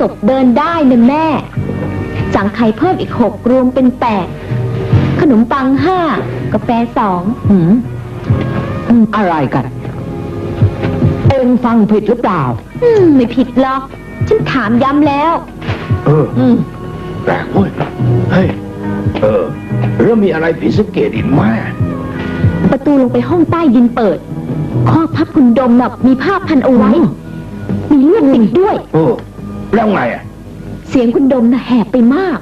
ศพเดินได้นะแม่ สั่งไข่เพิ่มอีกหกรวมเป็นแปดขนมปังห้ากาแฟสองหืมอืมอะไรกัน เองฟังผิดหรือเปล่า อืมไม่ผิดหรอก ฉันถามย้ำแล้ว เออ อืมแปลกเว้ยเฮ้ย เออเรื่องมีอะไรผิดสังเกตอีกไหมประตูลงไปห้องใต้ดินเปิด ข้อพับคุณดมน่ะมีผ้าพันเอาไว้ มีเลือดติดด้วย เออ แล้วไงอะ เสียงคุณดมน่ะแหบไปมาก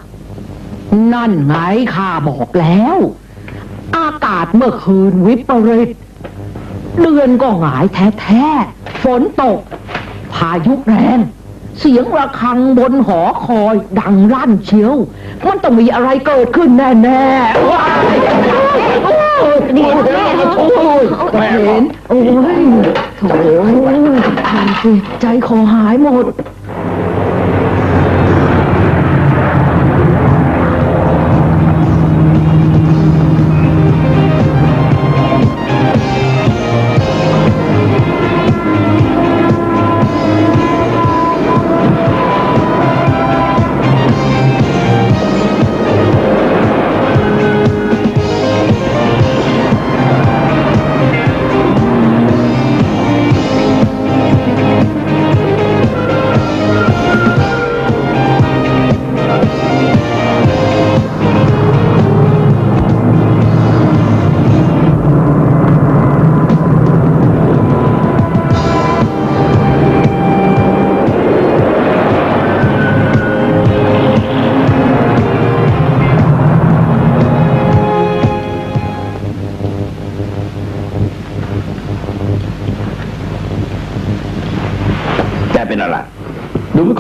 นั่นไงข้าบอกแล้ว อากาศเมื่อคืนวิปริต เดือนก็หงายแท้ๆ ฝนตก พายุแรง เสียงระฆังบนหอคอยดังลั่นเชียว มันต้องมีอะไรเกิดขึ้นแน่ๆว้ายโอ้ยเดี๋ยวแม่โอ้ยเห็นโอ้ยโถ่ทำสิใจคอหายหมด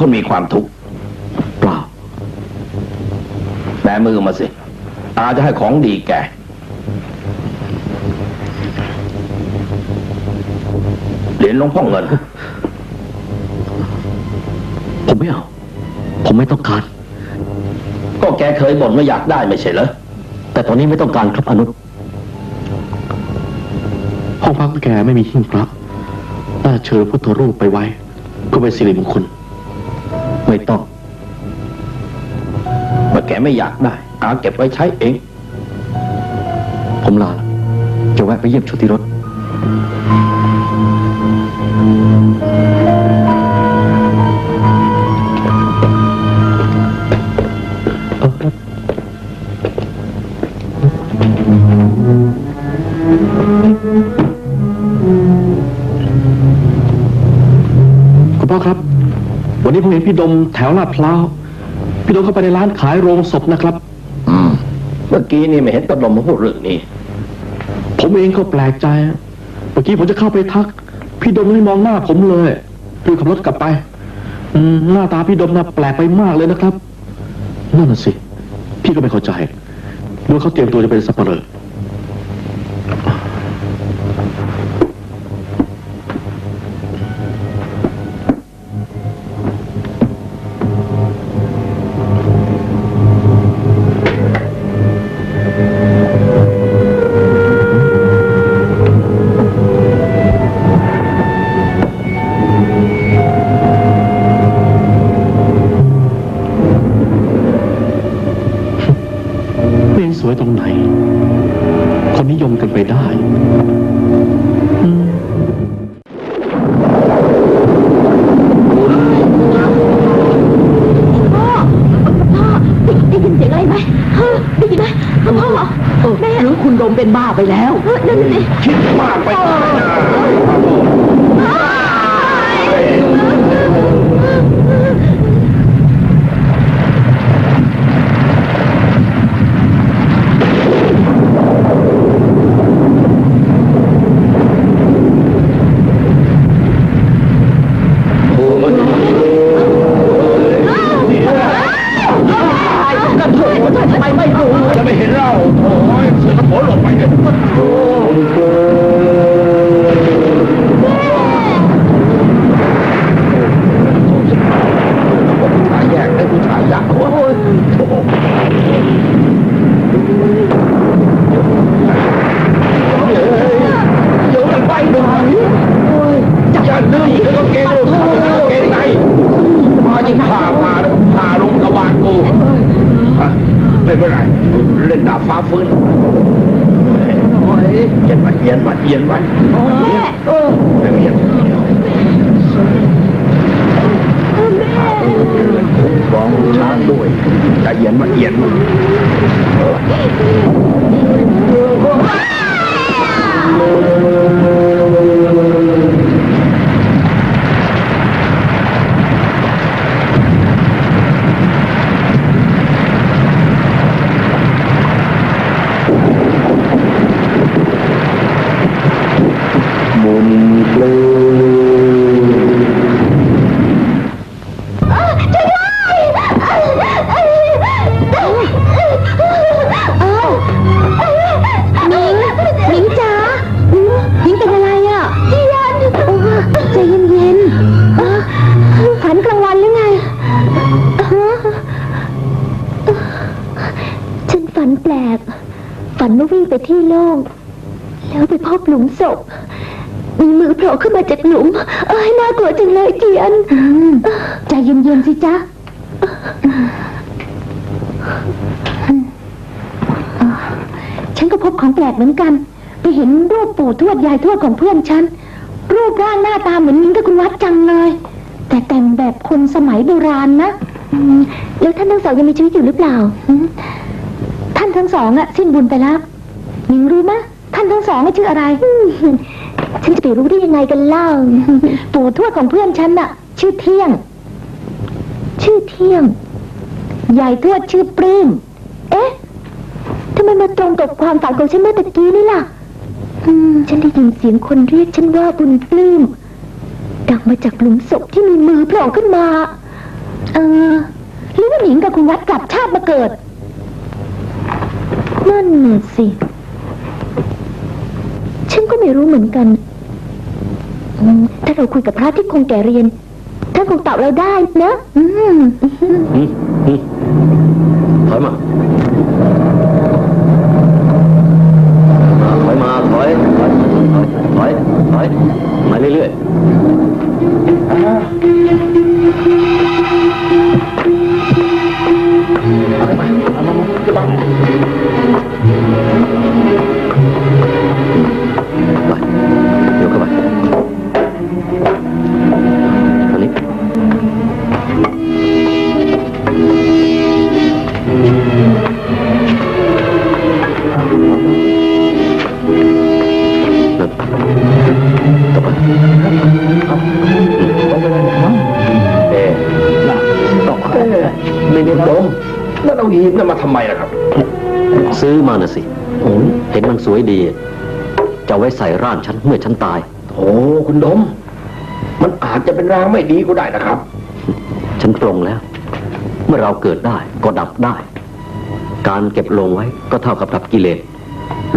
ก็มีความทุกข์เปล่าแบมือมาสิอาจะให้ของดีแกเหรียญหลวงพ่อเงิน ผมไม่เอา ผมไม่ต้องการ ก็แกเคยบ่นว่าอยากได้ไม่ใช่เหรอ แต่ตอนนี้ไม่ต้องการครับอนุชห้องพักแกไม่มีหิ้งพระน่าเชิญพุทธรูปไปไว้เพื่อเป็นสิริมงคล ไม่ต้องเมื่อแกไม่อยากได้อาเก็บไว้ใช้เอง ผมลาละจะแวะไปเยี่ยมชุติรถ นนี้ผมเห็นพี่ดมแถวลาดพร้าวพี่ดมเข้าไปในร้านขายโรงศพนะครับ อืม เมื่อกี้นี่ไม่เห็นตะลมมาพูดเรื่องนี้ผมเองก็แปลกใจเมื่อกี้ผมจะเข้าไปทัก พี่ดมไม่มองหน้าผมเลยรีบขับรถกลับไป อืมหน้าตาพี่ดมน่ะแปลกไปมากเลยนะครับนั่นน่ะสิ พี่ก็ไม่เข้าใจดูว่าเขาเตรียมตัวจะเป็นสับเปลอ อะไรไหมฮะได้ยินไหมพ่อพ่อเออแม่หรือคุณดมเป็นบ้าไปแล้วเออนั่นสิคิดมากไปหน่อยนะ มันดื้อแล้วก็เกงลูกแก็เกงในมาจิงผ่าพาผ่าลงกระบาลกูไม่เป็นไรเล่นดาฟ้าฟื้นเย็นมาเย็นมาเย็นไว้เออเย็นฟองช้างด้วยใจเย็นมาเย็นมา อ้ยน่ากลัวจังเลยเจียน ใจเย็นๆสิจ๊ะ ฉันก็พบของแปลกเหมือนกัน ไปเห็นรูปปู่ทวดยายทวดของเพื่อนฉัน รูปร่างหน้าตาเหมือนนิ้งกับคุณวัดจังเลย แต่แต่งแบบคนสมัยโบราณนะอืมแล้วท่านทั้งสองยังมีชีวิตอยู่หรือเปล่าอืมท่านทั้งสองอะสิ้นบุญไปแล้วนิ้งรู้ไหมท่านทั้งสองอะชื่ออะไร ฉันจะไปรู้ได้ยังไงกันเล่า ปู่ทวดของเพื่อนฉันน่ะ ชื่อเที่ยง ชื่อเที่ยง ยายทวดชื่อปลื้ม เอ๊ะทำไมมาตรงกับความฝันของฉันเมื่อตะกี้นี่ล่ะ อืม ฉันได้ยินเสียงคนเรียกฉันว่าบุญปลื้ม ดังมาจากหลุมศพที่มีมือโผล่ขึ้นมา เออหรือว่าหนิงกับคุณวัดกลับชาติมาเกิด นั่นน่ะสิฉันก็ ไม่รู้เหมือนกันอืมถ้าเราคุยกับพระที่คงแก่เรียน ท่านคงตอบเราได้นะ อืมถอยมาถอยมาถอยถอยถอยถอยมาเรื่อยๆ มาทำไมล่ะครับ ซื้อมาน่ะสิโอ้ยเห็นมันสวยดี จะเอาไว้ใส่ร่างฉันเมื่อฉันตาย โอ้คุณดม มันอาจจะเป็นรางไม่ดีก็ได้นะครับ ฉันปรงแล้ว เมื่อเราเกิดได้ก็ดับได้ การเก็บลงไว้ก็เท่ากับดับกิเลส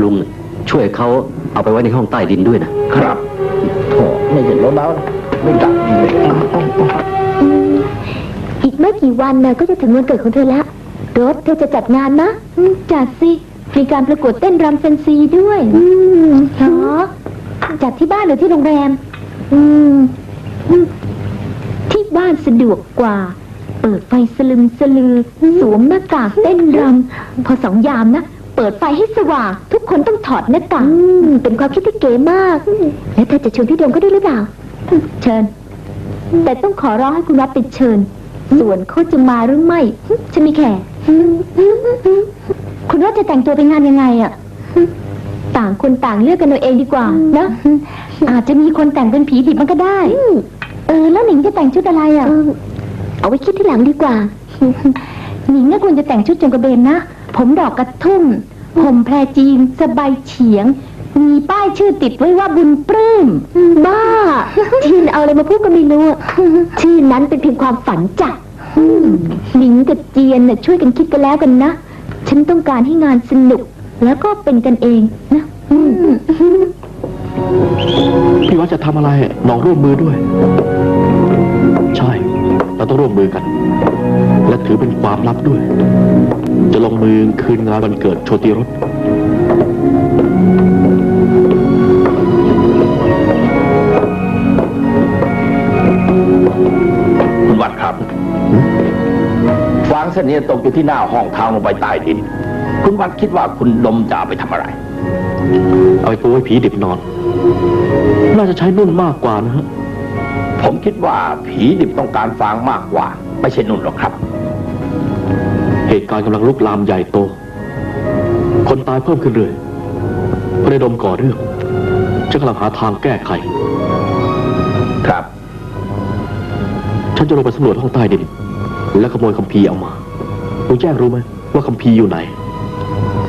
ลุงน่ะช่วยเขาเอาไปไว้ในห้องใต้ดินด้วยนะ ครับโถไม่เห็นแล้วแล้วไม่ดับดีเลย อีกไม่กี่วันนะก็จะถึงวันเกิดของเธอแล้ว รถเธอจะจัดงานนะอืมจัดสิมีการประกวดเต้นรำแฟนซีด้วยอืมเหรอจัดที่บ้านหรือที่โรงแรมอืมอืม ที่บ้านสะดวกกว่า เปิดไฟสลึมสลือ สวมหน้ากากเต้นรำพอสองยามนะ เปิดไฟให้สว่าง ทุกคนต้องถอดหน้ากากเป็นความคิดที่เก๋มาก แล้วเธอจะชวนพี่โดมก็ด้วยหรือเปล่า เชิญ แต่ต้องขอร้องให้คุณวัดเป็นเชิญ ส่วนเขาจะมาหรือไม่ฉันมีแขก คุณว่าจะแต่งตัวไปงานยังไงอะต่างคนต่างเลือกกันเอาเองดีกว่านะอาจจะมีคนแต่งเป็นผีดิบมันก็ได้ เออ แล้วหนิงจะแต่งชุดอะไรอะเอาไว้คิดที่หลังดีกว่า หนิงก็ควรจะแต่งชุดจงกระเบนนะ ผมดอกกระทุ่มผมแพรจีนสบายเฉียง มีป้ายชื่อติดไว้ว่าบุญปลื้ม บ้า ทีนเอาอะไรมาพูดก็ไม่รู้ ชื่อนั้นเป็นเพียงความฝันจ้ะ หนิงกับเจียนน่ะช่วยกันคิดกันแล้วกันนะ ฉันต้องการให้งานสนุก แล้วก็เป็นกันเองนะพี่วัดจะทำอะไรน้องร่วมมือด้วย ใช่ เราต้องร่วมมือกัน และถือเป็นความลับด้วย จะลงมือคืนงานวันเกิดโชติรส คุณวัดครับฟางเส้นนี้ตกอยู่ที่หน้าห้องทางลงไปใต้ดิน คุณวัดคิดว่าคุณดมจะเอาไปทำอะไร เอาไปปูให้ผีดิบนอน น่าจะใช้นุ่นมากกว่านะฮะ ผมคิดว่าผีดิบต้องการฟางมากกว่า ไม่ใช่นุ่นหรอกครับ เหตุการณ์กำลังลุกลามใหญ่โต คนตายเพิ่มขึ้นเรื่อยพระดมก่อเรื่องฉันกำลังหาทางแก้ไข ฉันจะลงไปสำรวจห้องใต้ดิน และขโมยคัมภีร์เอามาคุณแจ้งรู้ไหมว่าคัมภีร์อยู่ไหน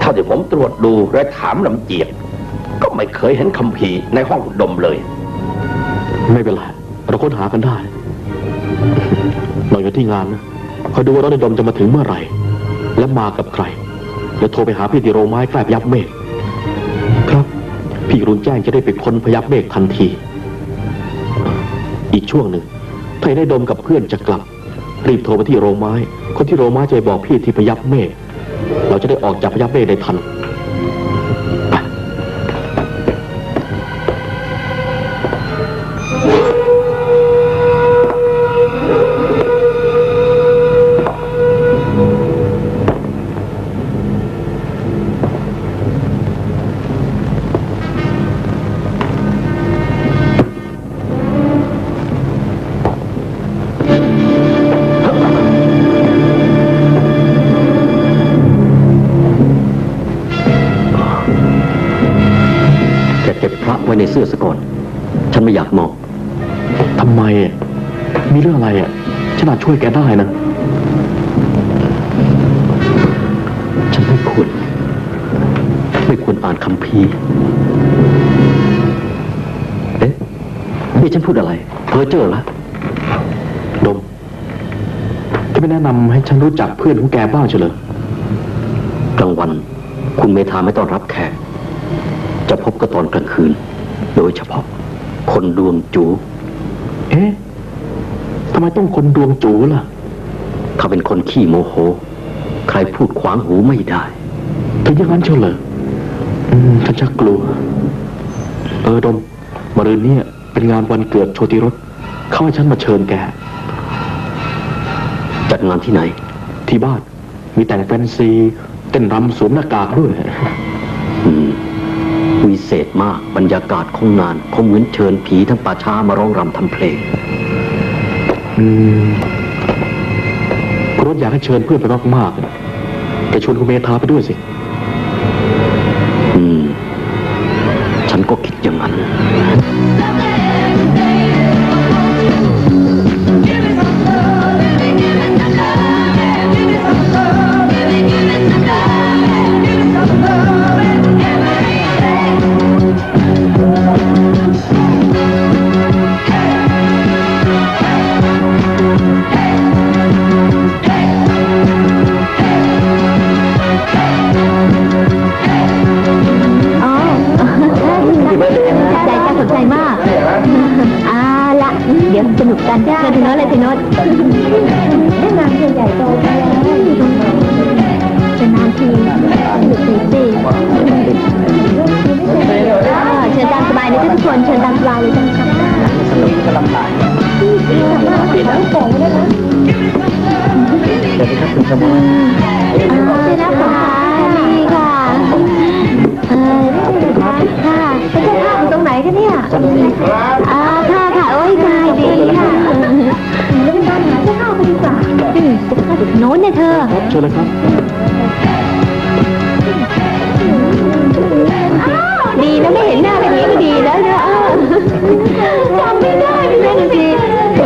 เท่าที่ผมตรวจดูและถามลำเจียกก็ไม่เคยเห็นคัมภีร์ในห้องคุณดมเลย ไม่เป็นไรเราค้นหากันได้หน่อยกันที่งานนะคอยดูว่าร้อยดมจะมาถึงเมื่อไหร่ และมากับใครแล้วโทรไปหาพี่ติโรไม้ใกล้พยับเมฆครับ พี่รุนแจ้งจะได้ไปค้นพยับเมฆทันที อีกช่วงหนึ่ง ถ้าได้ดมกับเพื่อนจะกลับ รีบโทรไปที่โรงไม้ คนที่โรงไม้จะไปบอกพี่ที่พยับเมฆเราจะได้ออกจากพยับเมฆได้ทัน ว้ในเสื้อซะก่อน ฉันไม่อยากมอง ทำไมอะมีเรื่องอะไรอะ ฉันอาจช่วยแกได้นะ ฉันไม่ควร ไม่ควรอ่านคำพีร์เอ๊ะ นี่ฉันพูดอะไร เพ้อเจ้อละดม จะไม่แนะนำให้ฉันรู้จักเพื่อนของแกบ้างเฉลยกลางวัน คุณเมธาไม่ต้อนรับแขก จะพบก็ตอนกลางคืน โดยเฉพาะ คนดวงจู เอ๊ะทำไมต้องคนดวงจูล่ะ เขาเป็นคนขี้โมโห ใครพูดขวางหูไม่ได้ถึงอย่างนั้นเชียวเหรออืมฉันชักกลัว เออดมมารืนเนี่ยเป็นงานวันเกิดโชติรสเขาให้ฉันมาเชิญแก จัดงานที่ไหน ที่บ้าน มีแต่งแฟนซี เต้นรำสวมหน้ากากด้วย อืมวิเศษมากบรรยากาศของงานคงเหมือนเชิญผีทั้งป่าช้ามาร้องรำทำเพลงอืมคุณรถอยากให้เชิญเพื่อนไปมากๆนะแต่ชวนคุณเมธาไปด้วยสิ กันเชิญพี่โน้ตเลยพี่โน้ตได้งานใหญ่โตไปแล้วจะนานทีหยุดสี่ปีเชิญตามสบายนะทุกคนเชิญตามสบายเลยจ้ะครับสนุกกำลังหลายปิดแล้วโป่งได้ไหมสวัสดีครับคุณสมอ เนี่ยเธอเชิญเลยครับดีนะไม่เห็นหน้าแบบนี้ก็ดีแล้วเนอะเออจำไม่ได้ไม่ได้สิติ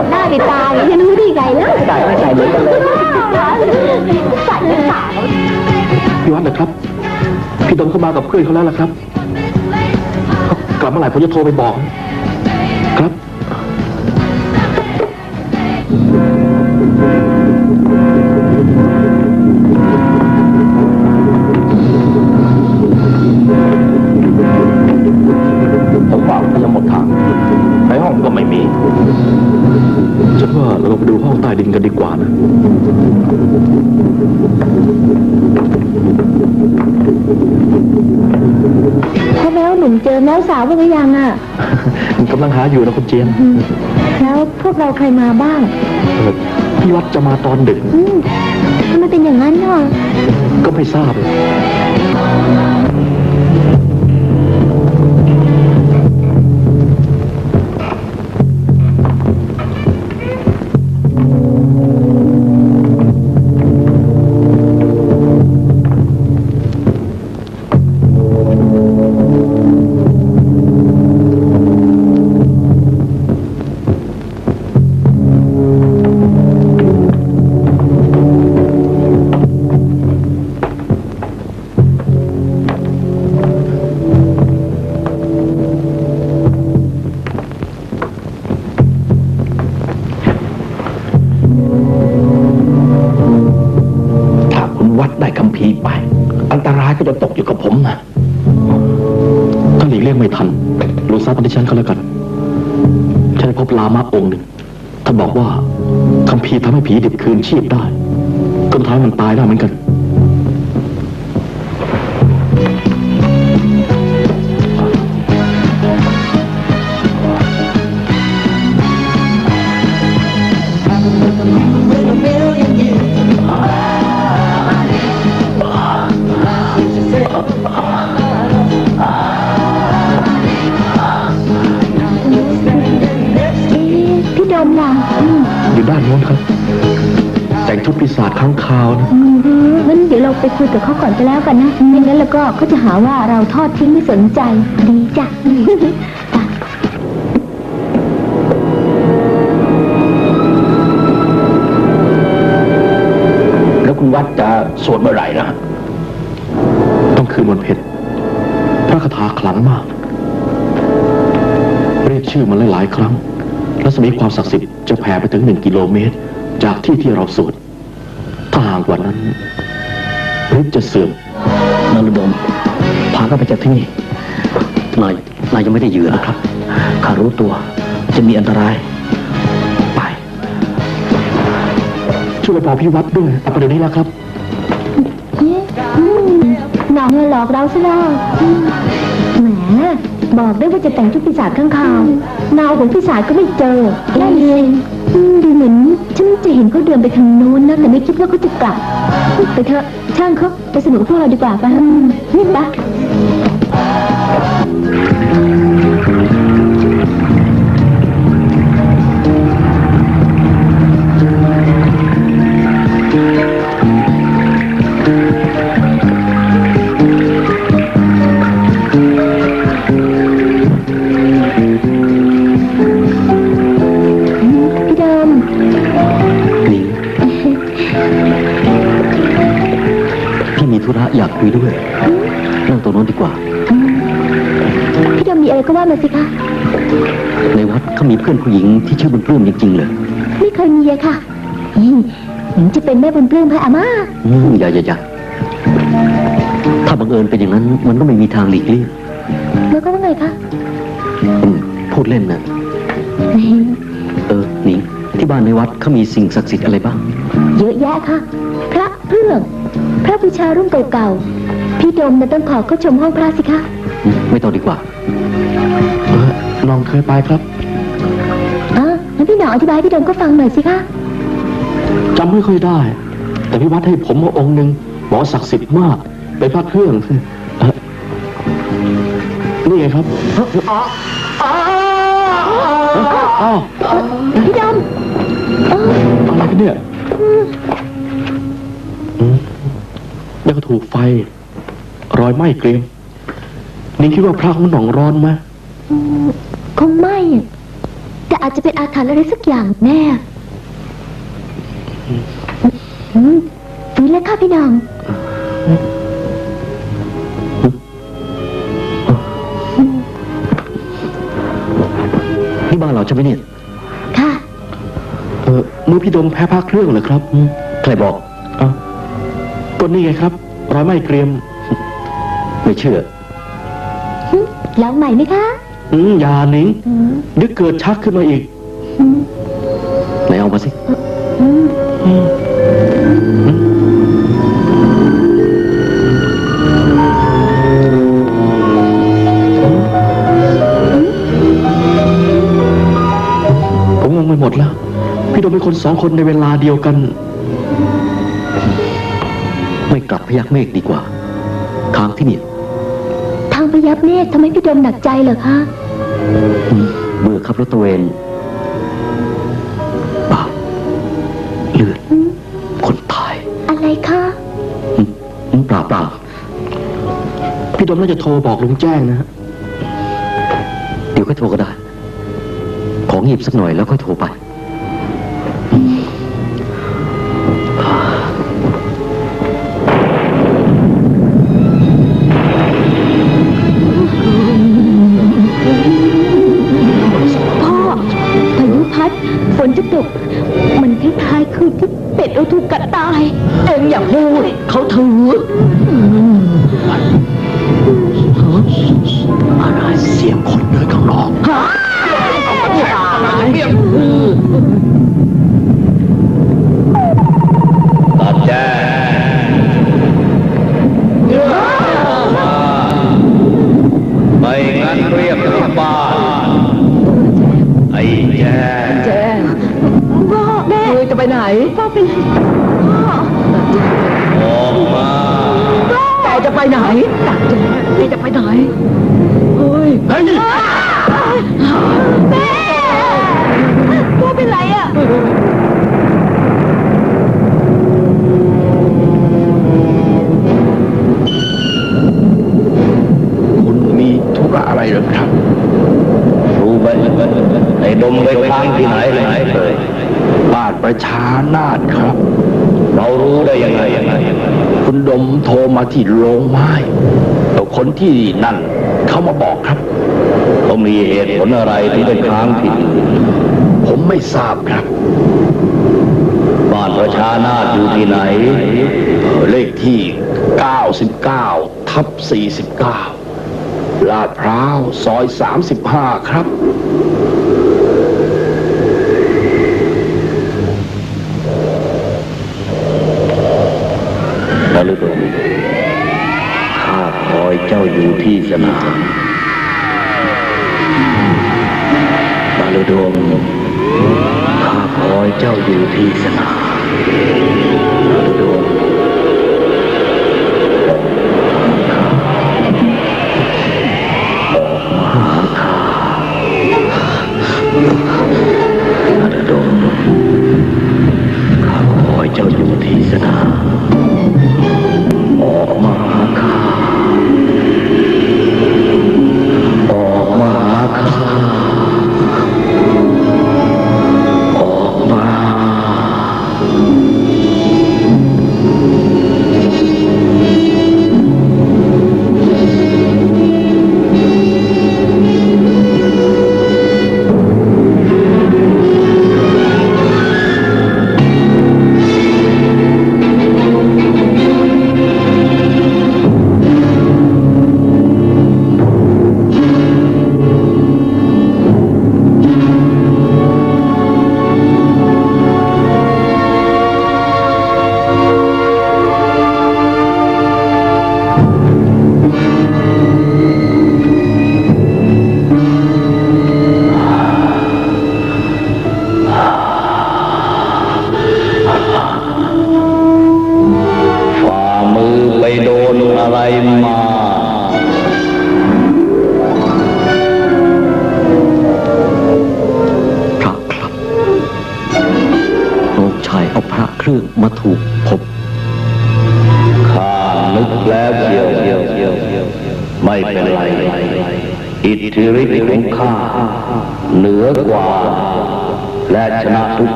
ดหน้าติดตาอย่างนี้จะรู้ได้ไงแล้วใส่ไม่ใส่เหมือนกันเลยใส่ไม่ใส่พี่วัดนะครับ พี่ดมเข้ามากับเพื่อนเขาแล้วล่ะครับเขากลับเมื่อไหร่ผมจะโทรไปบอก ยังอะ กำลังหาอยู่นะคุณเจียนแล้วพวกเราใครมาบ้างเออพี่วัดจะมาตอนดึกอืมทำไมเป็นอย่างนั้นเนาะเก็ไม่ทราบเลยายก็จะตกอยู่กับผมนะถ้าหลีกเลี่ยงไม่ทันรู้ทราบปฏิชันเขาแล้วกัน ฉันพบลามะองค์หนึ่งท่านบอกว่าคำพีทำให้ผีดิบคืนชีพได้จนท้ายมันตายได้เหมือนกัน ชุดปีศาจข้างคาวนะอืมงั้นเดี๋ยวเราไปคุยกับเขาก่อนก็แล้วกันนะไม่งั้นแล้วก็เขาจะหาว่าเราทอดทิ้งไม่สนใจ ดีจ้ะจ้ะแล้วคุณวัดจะสวดเมื่อไหร่นะ ต้องคืนวันเพ็ญพระคาถาขลังมาก เรียกชื่อมันหลายๆครั้ง รัศมีความศักดิ์สิทธิ์จะแผ่ไปถึงหนึ่งกิโลเมตร จากที่ที่เราสวดถ้าห่างก ว่านั้นฤทธิ์จะเสื่อมนารดม พาเข้าไปจากที่นี่ นาย นายยังไม่ได้เหยื่อนะครับ ข้ารู้ตัว จะมีอันตราย ไป ช่วยไปบอกพี่วัดด้วยเอาไปเดี๋ยวนี้แล้วครับเอ๊ะอืมหนองหลอกเราซะแล้วอืมแหม บอกได้ว่าจะแต่งชุดปีศาจข้างคาวเงาของปีศาจก็ไม่เจอนั่นเองอืม ดูเหมือนฉันจะเห็นเขาเดินไปทางโน้นนะแต่ไม่คิดว่าเขาจะกลับไปเถอะช่างเขาไปสนุกกับพวกเราดีกว่าไปอืมนี่ป อยากคุยด้วยนั่งตรงโน้นดีกว่า พี่ดมมีอะไรก็ว่ามาสิคะ ในวัดเขามีเพื่อนผู้หญิงที่ชื่อบุญปลื้มจริงๆเลยไม่เคยมีอะค่ะอืมหญิงจะเป็นแม่บุญปลื้มพระอาม่าอืมอย่าอย่าอย่าถ้าบังเอิญเป็นอย่างนั้น มันก็ไม่มีทางหลีกเลี่ยงแล้วก็ว่าไงคะอืมพูดเล่นนะเออหนิงที่บ้านในวัดเขามีสิ่งศักดิ์สิทธิ์อะไรบ้าง เยอะแยะค่ะ พระเครื่อง พระบูชารุ่นเก่าๆ พี่ดมน่ะต้องขอเข้าชมห้องพระสิคะอืมไม่ต้องดีกว่าเออลองเคยไปครับอ๋องั้นพี่หนออธิบายให้พี่ดมก็ฟังหน่อยสิคะ จำไม่ค่อยได้ แต่พี่วัดให้ผมมาองค์หนึ่งหมอศักดิ์สิทธิ์มากเป็นพระเครื่องเอ่อนี่ไงครับอ้าวพี่ดมเอออะไรกันเนี่ยอืม แล้วก็ถูกไฟ รอยไหม้เกรียมนี่คิดว่าพระของหนองร้อนไหมคงไม่อะแต่อาจจะเป็นอาถรรพ์อะไรสักอย่างแน่อืมฟื้นแล้วค่ะพี่น้องนี่บ้านเราใช่ไหมเนี่ย ค่ะ เออมือพี่ดมแพ้พระเครื่องเหรอครับอืมใครบอกอ้าว ก็นี่ไงครับรอยไหม้เกรียม ไม่เชื่อหึลองใหม่ไหมคะอืมอยาหนิงอืมเดี๋ยวเกิดชักขึ้นมาอีกอืมไหนเอามาสิอืมผมงงไปหมดแล้ว พี่โดมเป็นคนสองคนในเวลาเดียวกัน ไม่กลับพยักเมฆดีกว่า ทางที่เนี่ยทางพยับเนตรทำให้พี่ดมหนักใจเหรอคะอืมเมื่อขับรถตระเวนเปล่าเลือดอืมคนตายอะไรคะอืมอืมเปล่าเปล่าพี่ดมน่าจะโทรบอกลุงแจ้งนะฮะเดี๋ยวค่อยโทรก็ได้ ของหยิบสักหน่อยแล้วค่อยโทรไป ฝ เลยบ้านประชานาฏครับ เรารู้ได้ยังไงยังไงคุณดมโทรมาที่โรงไม้แต่คนที่นั่นเขามาบอกครับเขามีเหตุผลอะไรที่ไปค้างที่ผมไม่ทราบครับบ้านประชานาฏอยู่ที่ไหน เลขที่ 99 ทับ 49 ลาดพร้าว ซอย 35 ครับ นฤดมข้าคอยเจ้าอยู่ที่สนามบาลุดมข้าคอยเจ้าอยู่ที่สนามนฤดม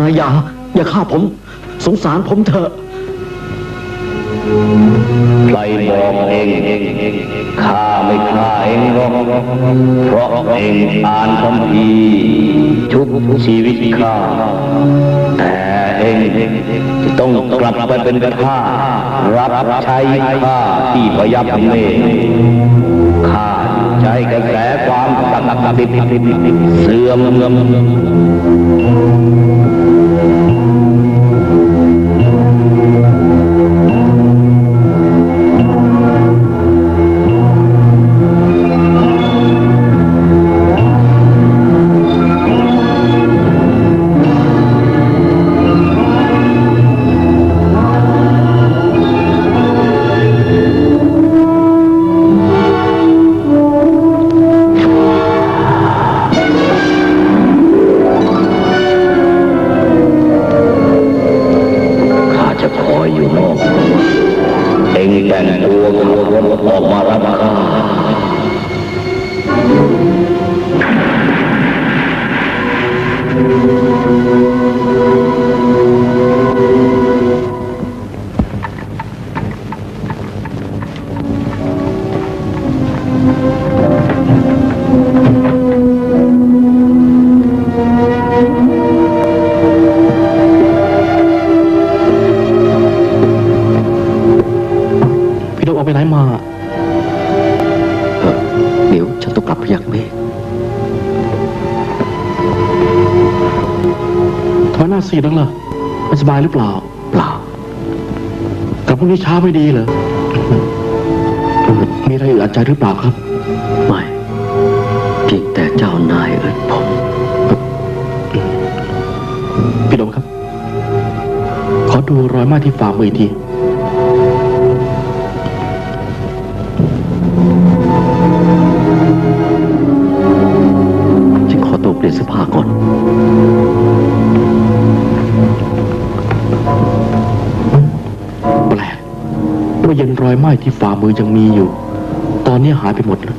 นะอย่า อย่าฆ่าผม สงสารผมเถอะ ใครบอกเองข้าไม่ฆ่าเองหรอกเพราะเองอ่านคำพีร์ชุบชีวิตข้าแต่เองจะต้องกลับไปเป็นทารับใช้ข้าที่พยับเมฆข้าใช้กระแสความศักดิ์สิทธิ์เสื่อม เดี๋ยวฉันต้องกลับพยักเมฆทำไมหน้าซีดนักล่ะไม่สบายหรือเปล่า เปล่ากับพรุ่งนี้เช้าไม่ดีเหรอเออมีอะไรอึดอัดใจหรือเปล่าครับ ไม่เพียงแต่เจ้านายเอิญผมพี่ดมครับ ขอดูรอยไหม้ที่ฝ่ามืออีกที เปลี่ยนเสื้อผ้าก่อน แปลกเมื่อเย็นรอยไหม้ที่ฝ่ามือยังมีอยู่ ตอนนี้หายไปหมดแล้ว